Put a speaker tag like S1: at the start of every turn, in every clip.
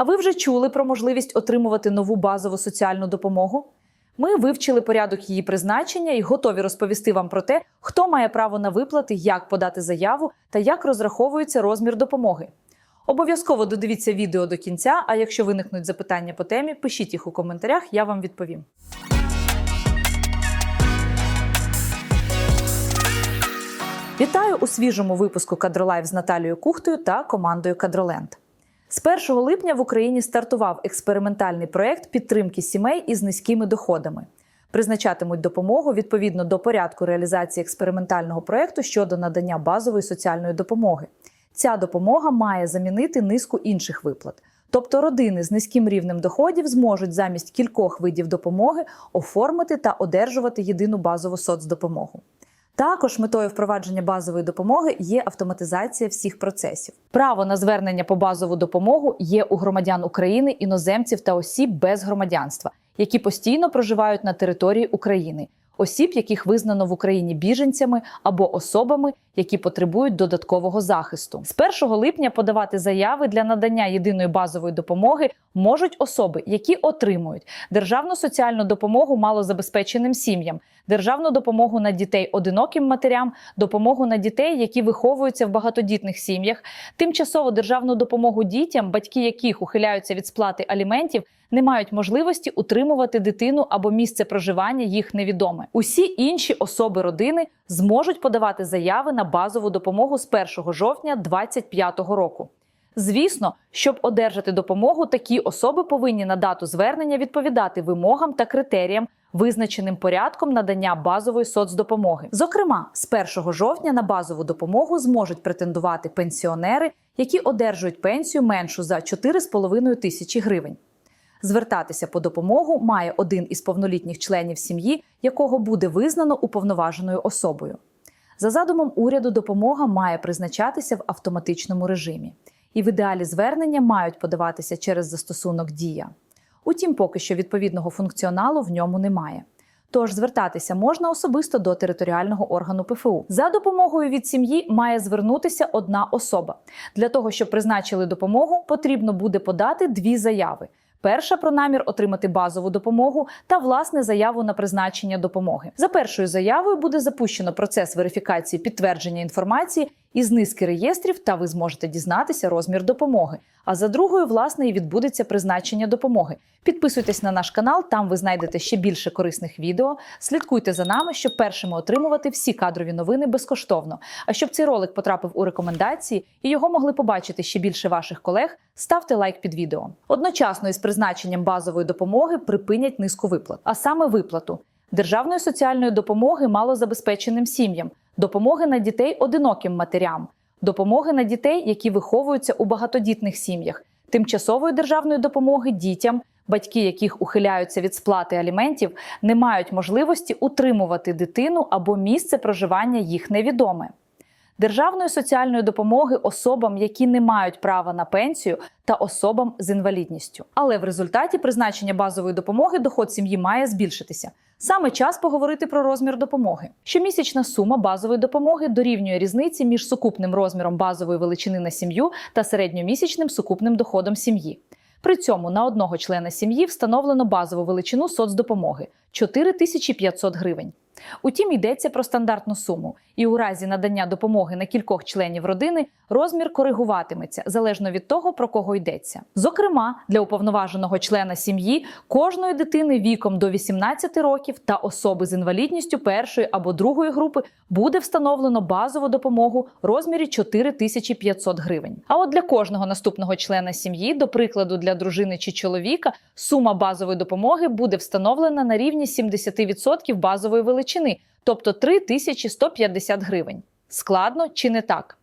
S1: А ви вже чули про можливість отримувати нову базову соціальну допомогу? Ми вивчили порядок її призначення і готові розповісти вам про те, хто має право на виплати, як подати заяву та як розраховується розмір допомоги. Обов'язково додивіться відео до кінця. А якщо виникнуть запитання по темі, пишіть їх у коментарях, я вам відповім. Вітаю у свіжому випуску Кадролайв з Наталією Кухтою та командою Кадроленд. З 1 липня в Україні стартував експериментальний проєкт підтримки сімей із низькими доходами. Призначатимуть допомогу відповідно до порядку реалізації експериментального проєкту щодо надання базової соціальної допомоги. Ця допомога має замінити низку інших виплат. Тобто родини з низьким рівнем доходів зможуть замість кількох видів допомоги оформити та одержувати єдину базову соцдопомогу. Також метою впровадження базової допомоги є автоматизація всіх процесів. Право на звернення по базову допомогу є у громадян України, іноземців та осіб без громадянства, які постійно проживають на території України, осіб, яких визнано в Україні біженцями або особами, які потребують додаткового захисту. З 1 липня подавати заяви для надання єдиної базової допомоги можуть особи, які отримують державну соціальну допомогу малозабезпеченим сім'ям, державну допомогу на дітей одиноким матерям, допомогу на дітей, які виховуються в багатодітних сім'ях, тимчасову державну допомогу дітям, батьки яких ухиляються від сплати аліментів. Не мають можливості утримувати дитину або місце проживання їх невідоме. Усі інші особи родини зможуть подавати заяви на базову допомогу з 1 жовтня 2025 року. Звісно, щоб одержати допомогу, такі особи повинні на дату звернення відповідати вимогам та критеріям, визначеним порядком надання базової соцдопомоги. Зокрема, з 1 жовтня на базову допомогу зможуть претендувати пенсіонери, які одержують пенсію меншу за 4,5 тисячі гривень. Звертатися по допомогу має один із повнолітніх членів сім'ї, якого буде визнано уповноваженою особою. За задумом уряду, допомога має призначатися в автоматичному режимі, і в ідеалі звернення мають подаватися через застосунок Дія. Утім, поки що відповідного функціоналу в ньому немає. Тож звертатися можна особисто до територіального органу ПФУ. За допомогою від сім'ї має звернутися одна особа. Для того, щоб призначили допомогу, потрібно буде подати дві заяви. Перша про намір отримати базову допомогу та власне заяву на призначення допомоги. За першою заявою буде запущено процес верифікації підтвердження інформації із низки реєстрів, та ви зможете дізнатися розмір допомоги. А за другою, власне, і відбудеться призначення допомоги. Підписуйтесь на наш канал, там ви знайдете ще більше корисних відео. Слідкуйте за нами, щоб першими отримувати всі кадрові новини безкоштовно. А щоб цей ролик потрапив у рекомендації і його могли побачити ще більше ваших колег, ставте лайк під відео. Одночасно із призначенням базової допомоги припинять низку виплат, а саме виплату державної соціальної допомоги малозабезпеченим сім'ям, допомоги на дітей одиноким матерям, допомоги на дітей, які виховуються у багатодітних сім'ях, тимчасової державної допомоги дітям, батьки яких ухиляються від сплати аліментів, не мають можливості утримувати дитину або місце проживання їх невідоме. Державної соціальної допомоги особам, які не мають права на пенсію, та особам з інвалідністю. Але в результаті призначення базової допомоги доход сім'ї має збільшитися. Саме час поговорити про розмір допомоги. Щомісячна сума базової допомоги дорівнює різниці між сукупним розміром базової величини на сім'ю та середньомісячним сукупним доходом сім'ї. При цьому на одного члена сім'ї встановлено базову величину соцдопомоги 4500 гривень. Утім, йдеться про стандартну суму, і у разі надання допомоги на кількох членів родини розмір коригуватиметься залежно від того, про кого йдеться. Зокрема, для уповноваженого члена сім'ї кожної дитини віком до 18 років та особи з інвалідністю першої або другої групи буде встановлено базову допомогу в розмірі 4500 гривень. А от для кожного наступного члена сім'ї, до прикладу, для дружини чи чоловіка, сума базової допомоги буде встановлена на рівні 70% базової величини, тобто 3150 гривень. Складно чи не так?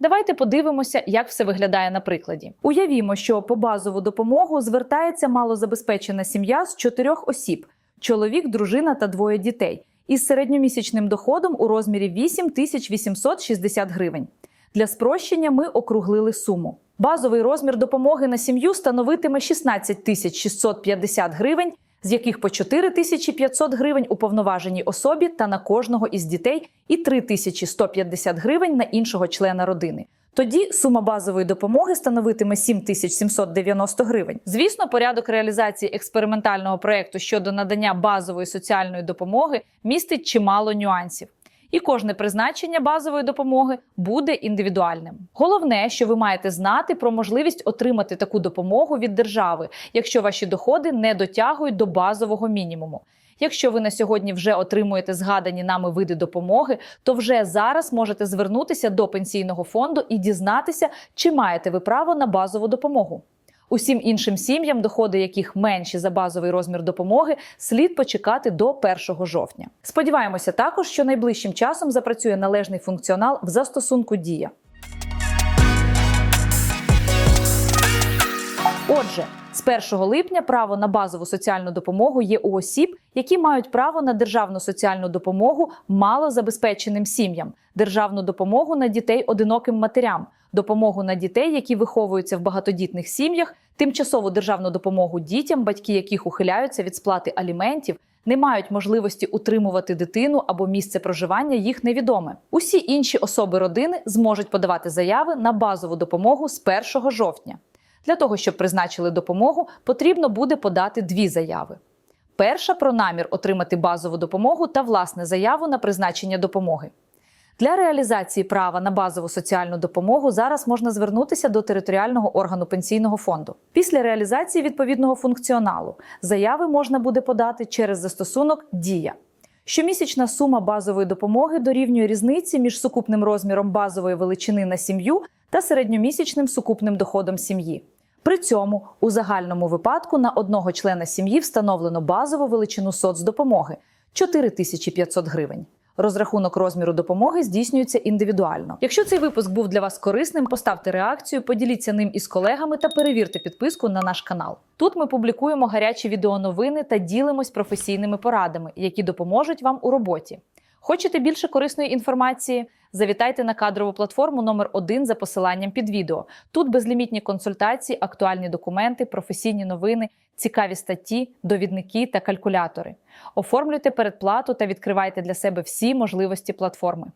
S1: Давайте подивимося, як все виглядає на прикладі. Уявімо, що по базову допомогу звертається малозабезпечена сім'я з чотирьох осіб: чоловік, дружина та двоє дітей, із середньомісячним доходом у розмірі 8860 гривень. Для спрощення ми округлили суму. Базовий розмір допомоги на сім'ю становитиме 16 650 гривень, з яких по 4500 гривень уповноваженій особі та на кожного із дітей і 3150 гривень на іншого члена родини. Тоді сума базової допомоги становитиме 7790 гривень. Звісно, порядок реалізації експериментального проекту щодо надання базової соціальної допомоги містить чимало нюансів. І кожне призначення базової допомоги буде індивідуальним. Головне, що ви маєте знати про можливість отримати таку допомогу від держави, якщо ваші доходи не дотягують до базового мінімуму. Якщо ви на сьогодні вже отримуєте згадані нами види допомоги, то вже зараз можете звернутися до пенсійного фонду і дізнатися, чи маєте ви право на базову допомогу. Усім іншим сім'ям, доходи яких менші за базовий розмір допомоги, слід почекати до 1 жовтня. Сподіваємося також, що найближчим часом запрацює належний функціонал в застосунку Дія. Отже, з 1 липня право на базову соціальну допомогу є у осіб, які мають право на державну соціальну допомогу малозабезпеченим сім'ям, державну допомогу на дітей одиноким матерям, допомогу на дітей, які виховуються в багатодітних сім'ях, тимчасову державну допомогу дітям, батьки яких ухиляються від сплати аліментів. Не мають можливості утримувати дитину або місце проживання їх невідоме. Усі інші особи родини зможуть подавати заяви на базову допомогу з 1 жовтня. Для того, щоб призначили допомогу, потрібно буде подати дві заяви. Перша про намір отримати базову допомогу та власне заяву на призначення допомоги. Для реалізації права на базову соціальну допомогу зараз можна звернутися до територіального органу пенсійного фонду. Після реалізації відповідного функціоналу заяви можна буде подати через застосунок Дія. Щомісячна сума базової допомоги дорівнює різниці між сукупним розміром базової величини на сім'ю та середньомісячним сукупним доходом сім'ї. При цьому у загальному випадку на одного члена сім'ї встановлено базову величину соцдопомоги 4500 гривень. Розрахунок розміру допомоги здійснюється індивідуально. Якщо цей випуск був для вас корисним, поставте реакцію, поділіться ним із колегами та перевірте підписку на наш канал. Тут ми публікуємо гарячі відеоновини та ділимось професійними порадами, які допоможуть вам у роботі. Хочете більше корисної інформації? Завітайте на кадрову платформу номер 1 за посиланням під відео. Тут безлімітні консультації, актуальні документи, професійні новини, цікаві статті, довідники та калькулятори. Оформлюйте передплату та відкривайте для себе всі можливості платформи.